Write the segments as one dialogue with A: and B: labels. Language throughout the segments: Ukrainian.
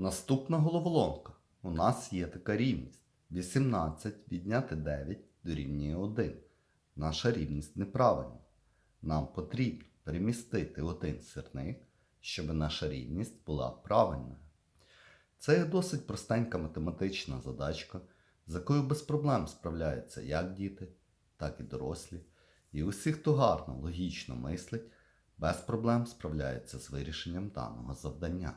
A: Наступна головоломка. У нас є така рівність. 18 відняти 9 дорівнює 1. Наша рівність неправильна. Нам потрібно перемістити один сірник, щоб наша рівність була правильною. Це є досить простенька математична задачка, з якою без проблем справляються як діти, так і дорослі. І усі, хто гарно, логічно мислить, без проблем справляються з вирішенням даного завдання.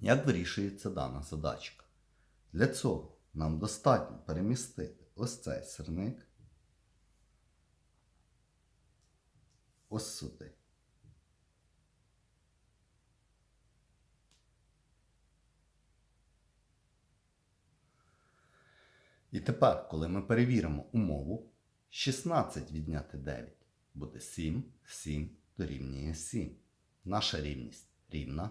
A: Як вирішується дана задачка? Для цього нам достатньо перемістити ось цей сирник ось сюди. І тепер, коли ми перевіримо умову, 16 відняти 9 буде 7, 7 дорівнює 7. Наша рівність рівна.